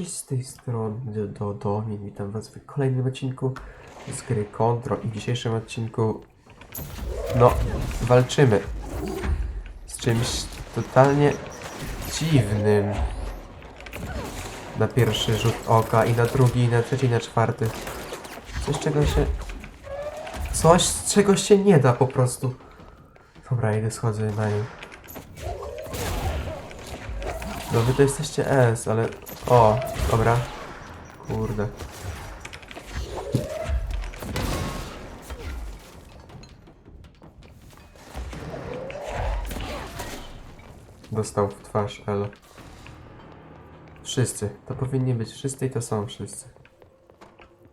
Cześć z tej strony do, do Domin, witam was w kolejnym odcinku z gry Control i w dzisiejszym odcinku no, walczymy z czymś totalnie dziwnym. Na pierwszy rzut oka i na drugi, i na trzeci, i na czwarty. Coś czego się coś czego się nie da po prostu. Dobra, idę schodzę na nią. No wy to jesteście S, ale... O, dobra. Kurde. Dostał w twarz L. Wszyscy. To powinni być wszyscy i to są wszyscy.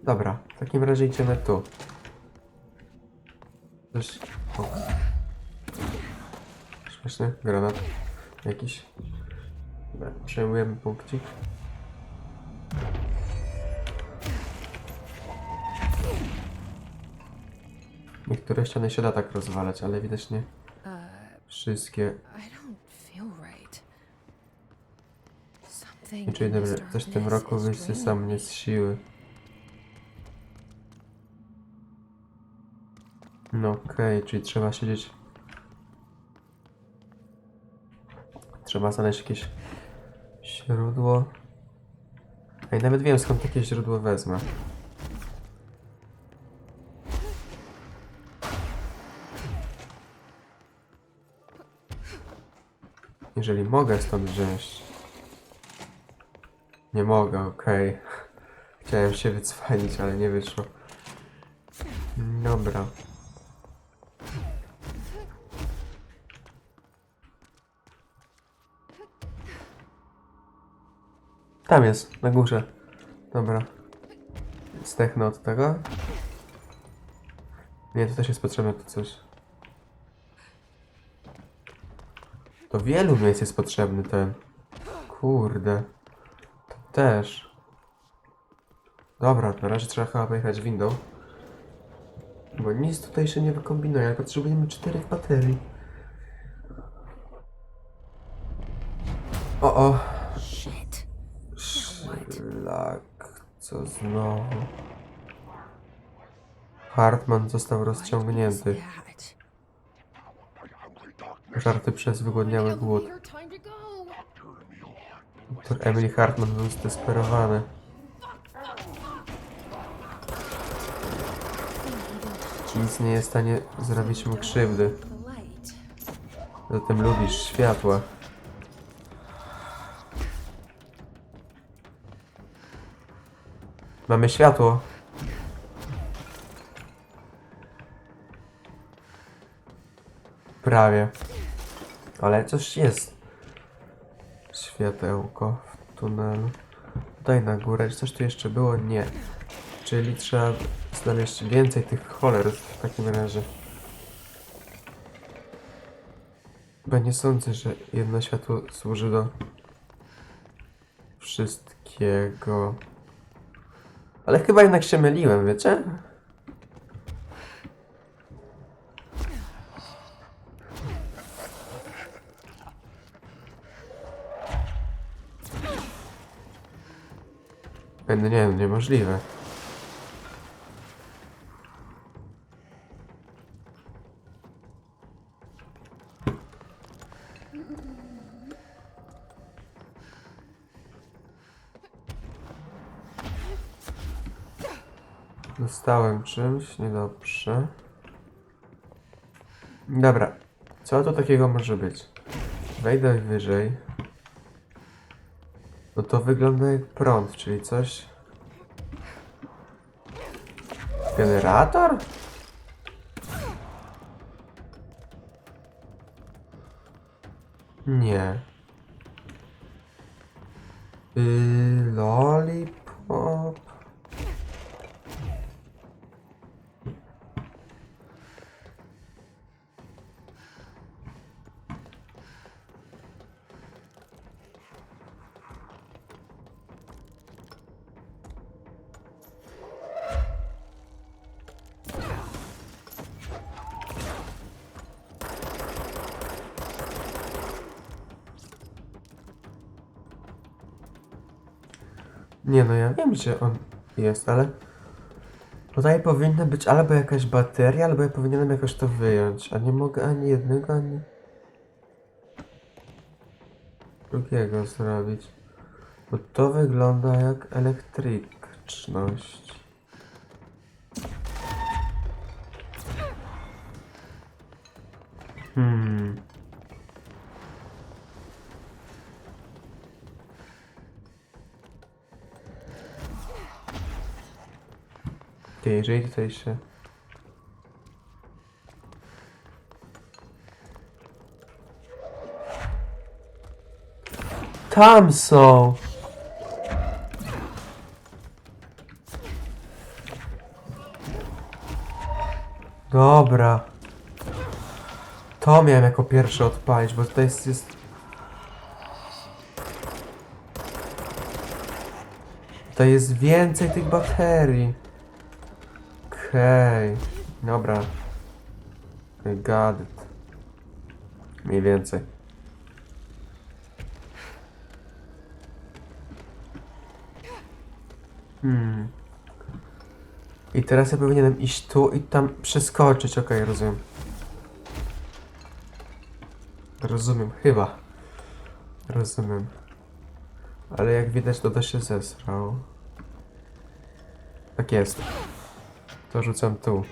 Dobra, w takim razie idziemy tu. Coś... O. Śmieszny granat. Jakiś. Dobra, przejmujemy punkcik. Niektóre ściany się da tak rozwalać, ale widocznie Uh, wszystkie. Nie czuję dobrze. Coś w tym roku wysysa mnie z siły. No okej, czyli trzeba siedzieć. Trzeba znaleźć jakieś źródło. Ej, nawet wiem skąd takie źródło wezmę. Jeżeli mogę stąd wziąć. Nie mogę, okej. Chciałem się wycwanić, ale nie wyszło. Dobra. Tam jest, na górze. Dobra. Zdechnę od tego. Nie, to też jest potrzebne tu coś. Do wielu miejsc jest potrzebny ten. Kurde. To też. Dobra, na razie trzeba chyba pojechać windą. Bo nic tutaj się nie wykombinuje, ale potrzebujemy czterech baterii. O, o. Shit. Szlak. Co znowu? Hartman został rozciągnięty. Żarty przez wygłodniały głód. Emily Hartman był zdesperowany. Nic nie jest w stanie zrobić mu krzywdy. Zatem lubisz światła. Mamy światło. Prawie. Ale coś jest. Światełko w tunelu. Tutaj na górę. Czy coś tu jeszcze było? Nie. Czyli trzeba znaleźć więcej tych choler w takim razie. Chyba nie sądzę, że jedno światło służy do wszystkiego. Ale chyba jednak się myliłem, wiecie? No nie, no niemożliwe. Dostałem czymś, niedobrze. Dobra, co to takiego może być? Wejdę wyżej. To wygląda jak prąd, czyli coś... Generator? Nie. Nie no, ja wiem, gdzie on jest, ale... Tutaj powinna być albo jakaś bateria, albo ja powinienem jakoś to wyjąć. A nie mogę ani jednego, ani... Drugiego zrobić. Bo to wygląda jak elektryczność. Hmm. Ty, jeżeli tutaj się... Tam są! Dobra. To miałem jako pierwszy odpalić, bo tutaj jest... jest... Tutaj jest więcej tych baterii. Okej. Dobra. I got it. Mniej więcej. Hmm. I teraz ja powinienem iść tu i tam przeskoczyć. Okej, rozumiem. Rozumiem, chyba. Rozumiem. Ale jak widać, to się zesrał. Tak jest. To rzucam tu.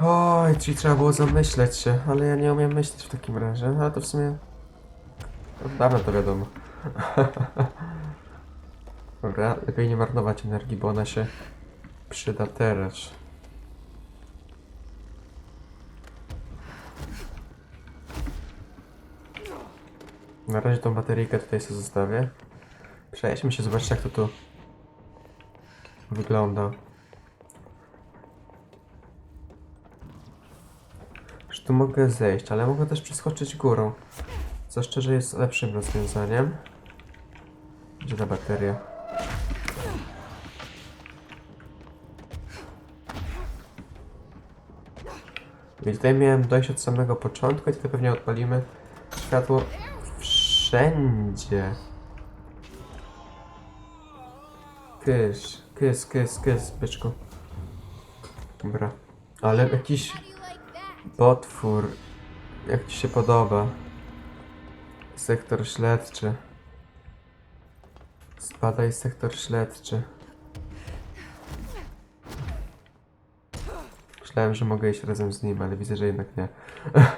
Oj, czyli trzeba było zamyśleć się, ale ja nie umiem myśleć w takim razie, ale to w sumie... Od dawna to wiadomo. Dobra, lepiej nie marnować energii, bo ona się przyda teraz. Na razie tą bateryjkę tutaj sobie zostawię. Przejdźmy się, zobaczcie jak to tu wygląda. Że tu mogę zejść, ale mogę też przeskoczyć górą. Co szczerze jest lepszym rozwiązaniem. Gdzie ta bateria? I tutaj miałem dojść od samego początku i tutaj pewnie odpalimy światło wszędzie. Kysz, kys, kys, kys, byczku. Dobra. Ale jakiś potwór. Jak ci się podoba? Sektor śledczy. Spadaj sektor śledczy. Myślałem, że mogę iść razem z nim, ale widzę, że jednak nie.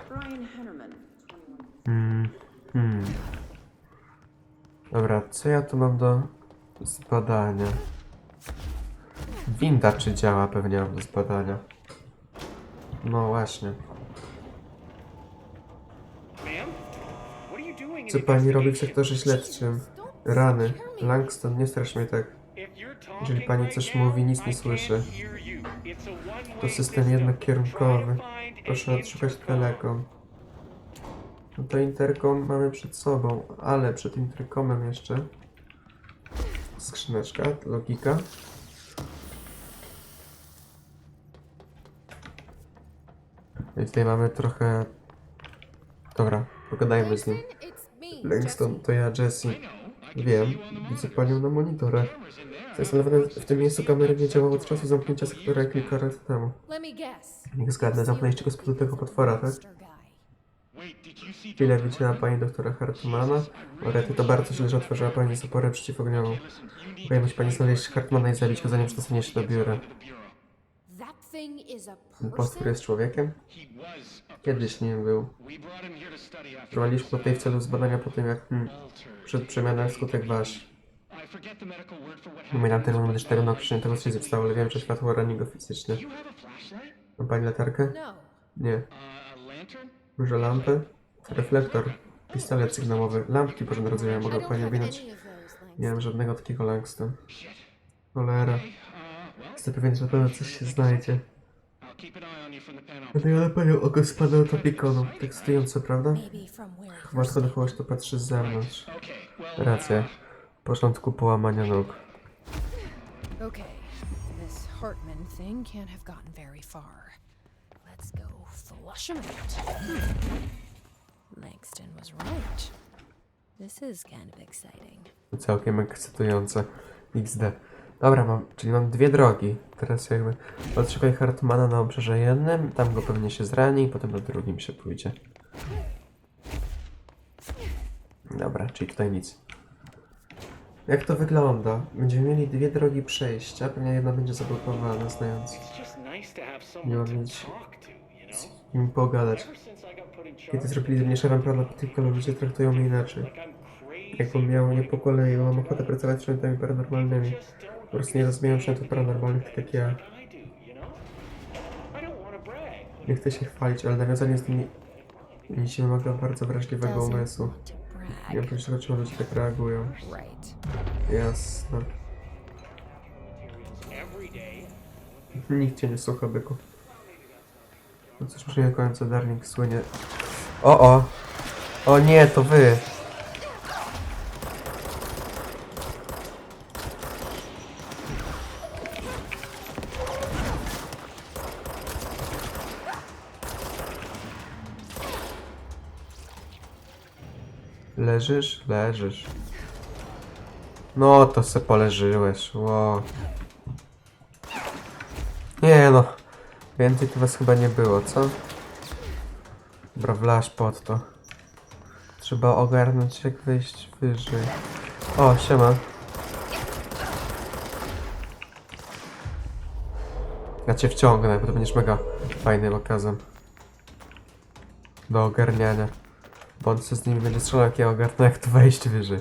Brian Henneman, 21. Hmm. hmm. Dobra, co ja tu mam do zbadania? Winda czy działa pewnie mam do zbadania. No właśnie. Co pani robi w sektorze śledczym? Rany. Langston, nie strasz mnie tak. Jeżeli pani coś mówi, nic nie słyszę. To system jednokierunkowy. Proszę odszukać telekom. No to interkom mamy przed sobą, ale przed interkomem jeszcze skrzyneczka, logika. I tutaj mamy trochę... Dobra, pogadajmy z nim. Langston, to ja, Jessie. Wiem, widzę panią na monitorach. Zastanawiam w tym miejscu kamery nie działały od czasu zamknięcia sektora kilka lat temu. Niech zgadnę, zamknęliście go z tego potwora, tak? Chwilę widziała pani doktora Hartmana. O rety, to bardzo źle, że otworzyła pani zaporę przeciwogniową. Powinien musi pani znaleźć Hartmana i zabić go, zanim przestanie się do biura. Ten person? jest człowiekiem? Kiedyś nim był. Go tutaj w celu zbadania po tym, jak hmm, przed przemianą skutek wasz. Nie pamiętam terminu medycznego na określenie tego, co się stało, ale wiem, że światło rani go fizycznie. Ma pani latarkę? No. Nie. Może lampę? Reflektor. Pistolet sygnałowy. Lampki owinąć. any of those things. Nie mam żadnego takiego Langston. Cholera. Jestem pewien, że na pewno coś się znajdzie. Dlatego ale panią oko spada od opikonu. Tak stojąco, prawda? Standing. dochować to patrzy z zewnątrz. Racja. W początku połamania nóg. Okay. This Hartman thing can't have gotten very far. Let's go flush him out. Hmm. Langston was right. This is kind of exciting. To całkiem ekscytujące. XD. Dobra, mam, czyli mam dwie drogi. Teraz jakby odszukaj Hartmana na obszarze jednym, tam go pewnie się zrani i potem na drugim się pójdzie. Dobra, czyli tutaj nic. Jak to wygląda? Będziemy mieli dwie drogi przejścia, pewnie jedna będzie zablokowana, znając Nie mam nic. to talk to, you know? im pogadać. Kiedy zrobili ze mnie szefem praktykowego, ludzie traktują mnie inaczej. Jakbym miał nie po kolei, mam ochotę pracować z przedmiotami paranormalnymi. Po prostu nie rozumieją przedmiotów paranormalnych tak jak ja. do. Nie chcę się chwalić, ale nawiązanie z nimi mi się wymaga bardzo wrażliwego umysłu. Nie wiem, dlaczego ludzie tak reagują. Jasne. Nikt cię nie słucha, byku. No cóż, nie końca Darling słynie. O, o! O nie, to wy! Leżysz? Leżysz. No, to se poleżyłeś, wow. Nie no. Więcej tu was chyba nie było, co? Dobra, wlaż pod to. Trzeba ogarnąć jak wejść wyżej. O, siema. Ja cię wciągnę, bo to będziesz mega fajnym okazem. Do ogarniania. Bo się z nimi będzie strzelał, jak ja ogarnę, jak tu wejść wyżej.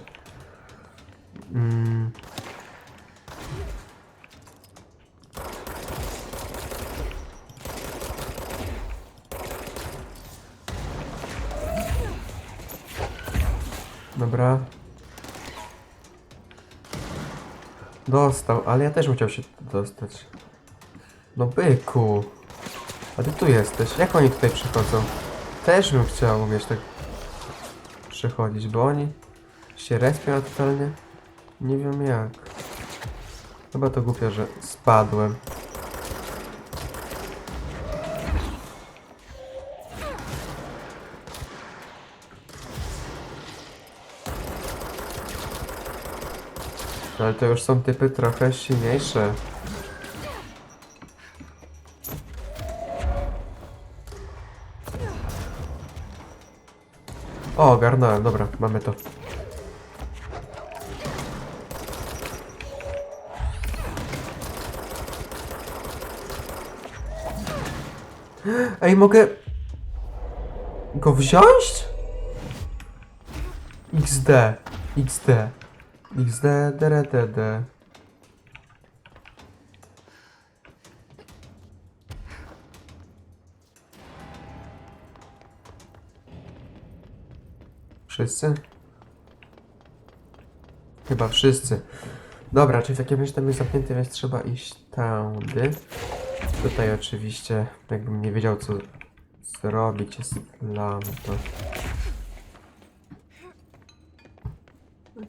Mm. Dobra. Dostał, ale ja też musiał się dostać. No byku. A ty tu jesteś. Jak oni tutaj przychodzą? Też bym chciał umieć tak przechodzić, bo oni się respią totalnie. Nie wiem jak. Chyba to głupio, że spadłem. Ale to już są typy trochę silniejsze. O, ogarnąłem, dobra, mamy to. Ej, mogę go wziąć? XD, XD, XD, DRDD. Wszyscy? Chyba wszyscy. Dobra, czyli w takim razie tam jest zamknięty, więc trzeba iść tędy. Tutaj oczywiście, jakbym nie wiedział co zrobić, jest lampa.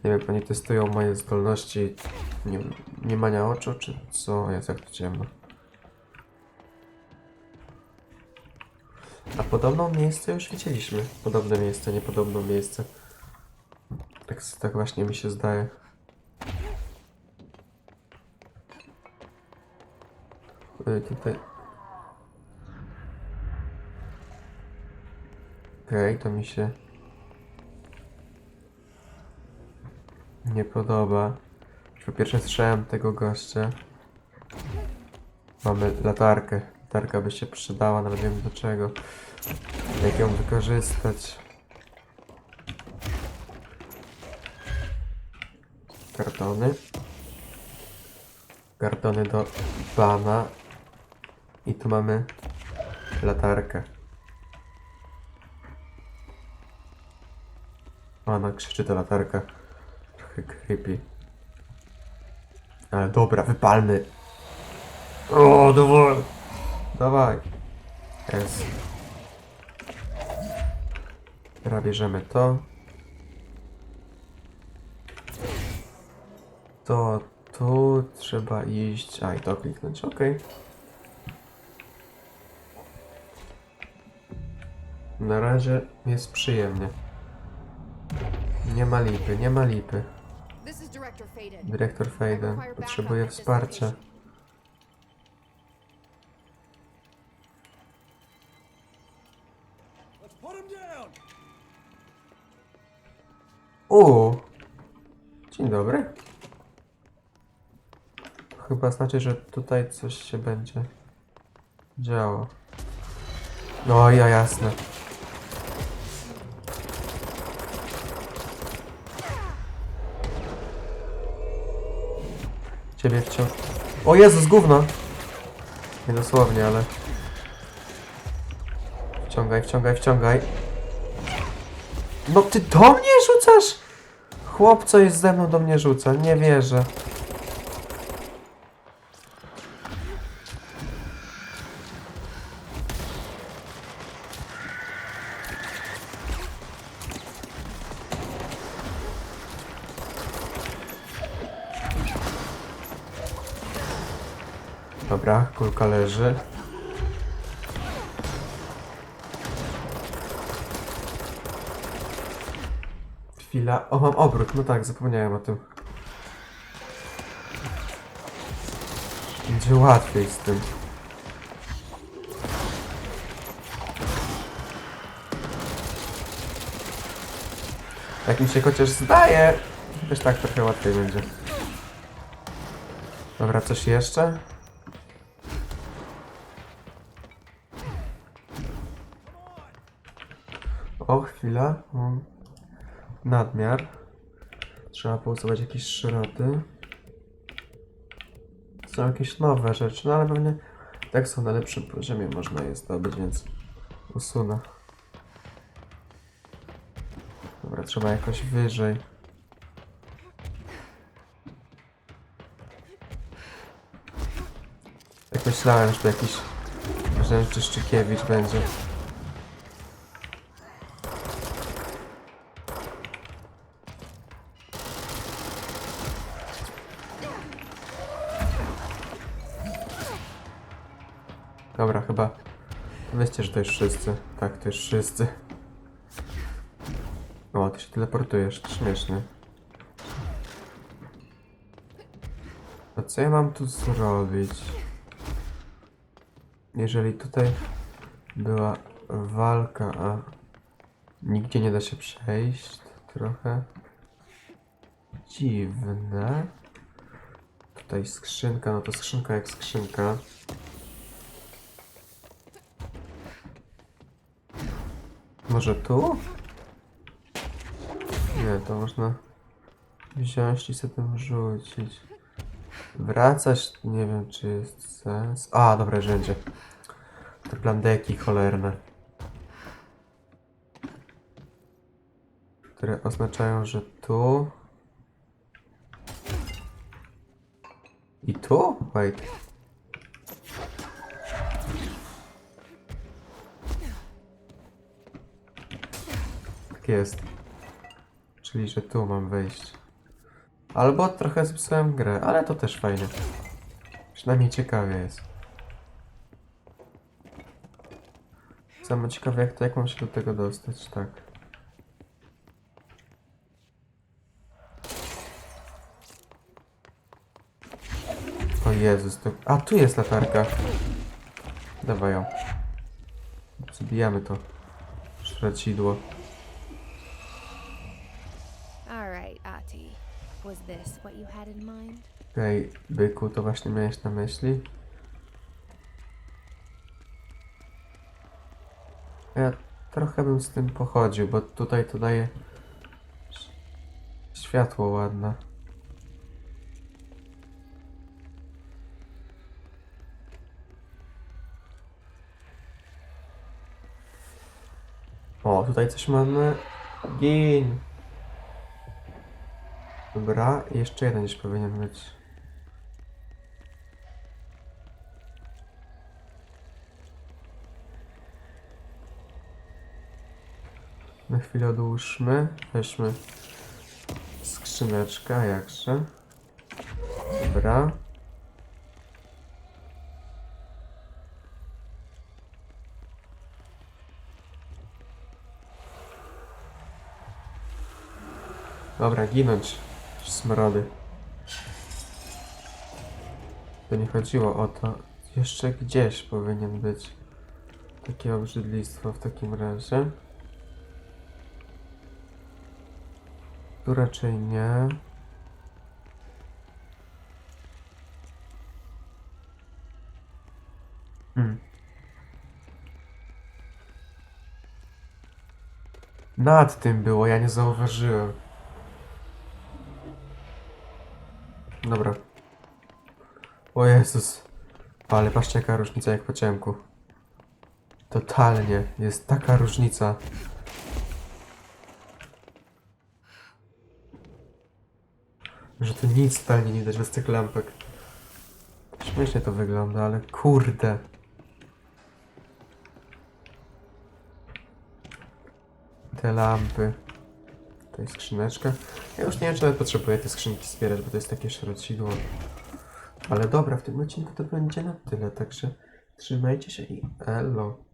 Nie wiem, oni testują moje zdolności nie, nie mania oczu, czy co? Jest jak to ciemno. A podobną miejsce już widzieliśmy. Podobne miejsce, niepodobne miejsce. Tak, tak właśnie mi się zdaje. Y, tutaj. Okej, to mi się nie podoba. Po pierwsze strzałem tego gościa. Mamy latarkę. Latarka by się przydała, nawet nie wiem do czego. Jak ją wykorzystać. Kartony. Kartony do pana. I tu mamy latarkę. Ona krzyczy ta latarka. Creepy. Ale dobra, wypalmy. O, dawaj. Dawaj. Jest. Teraz bierzemy to. To, tu trzeba iść. A i to kliknąć, ok. Na razie jest przyjemnie. Nie ma lipy, nie ma lipy. Faden. Dyrektor Fejden potrzebuje wsparcia. O! Dzień dobry. Chyba znaczy, że tutaj coś się będzie działo. No ja jasne. Ciebie wciąż. O Jezus, gówno! Nie dosłownie, ale... Wciągaj, wciągaj, wciągaj. No ty do mnie rzucasz? Chłop, co jest ze mną, do mnie rzuca. Nie wierzę. Dobra, kulka leży. Chwila. O, mam obrót. No tak, zapomniałem o tym. Będzie łatwiej z tym. Jak mi się chociaż zdaje, też tak trochę łatwiej będzie. Dobra, coś jeszcze? O, chwila. Mam nadmiar. Trzeba pousuwać jakieś szroty. Są jakieś nowe rzeczy, no ale pewnie tak są na lepszym poziomie można je zdobyć, więc usunę. Dobra, trzeba jakoś wyżej. Jak myślałem, że to jakiś Rzęczy Szczykiewicz będzie. Dobra, chyba. Wiecie, że to już wszyscy. Tak, to już wszyscy. O, ty się teleportujesz. Śmiesznie. A co ja mam tu zrobić? Jeżeli tutaj była walka, a nigdzie nie da się przejść, to trochę dziwne. Tutaj skrzynka, no to skrzynka jak skrzynka. Może tu? Nie, to można wziąć i sobie tym rzucić. Wracać, nie wiem czy jest sens. A, dobra, rzędzie. Te plandeki cholerne. Które oznaczają, że tu... I tu? Wait. Tak jest. Czyli, że tu mam wejść. Albo trochę zepsułem grę, ale to też fajnie. Przynajmniej ciekawie jest. Samo ciekawe jak to, jak mam się do tego dostać, tak. O Jezus, to... A, tu jest latarka. Dawaj ją. Zbijamy to. Szracidło. All right, Ati. Was Okej, byku, to właśnie miałeś na myśli? Ja trochę bym z tym pochodził, bo tutaj to daje światło ładne. O, tutaj coś mamy. Gin. Dobra, jeszcze jeden gdzieś powinien być. Na chwilę odłóżmy. Weźmy skrzyneczkę, jakże. Dobra. Dobra, ginąć. Smrody. To nie chodziło o to. Jeszcze gdzieś powinien być takie obrzydlistwo w takim razie. Tu raczej nie. Hmm. Nad tym było, ja nie zauważyłem. Dobra. O Jezus. Ale patrzcie jaka różnica jak po ciemku. Totalnie. Jest taka różnica. Że tu nic totalnie nie widać bez tych lampek. Śmiesznie to wygląda, ale kurde. Te lampy. Tutaj skrzyneczka. Ja już nie wiem, czy nawet potrzebuję te skrzynki zbierać, bo to jest takie szrocidło. Ale dobra, w tym odcinku to będzie na tyle, także trzymajcie się i elo.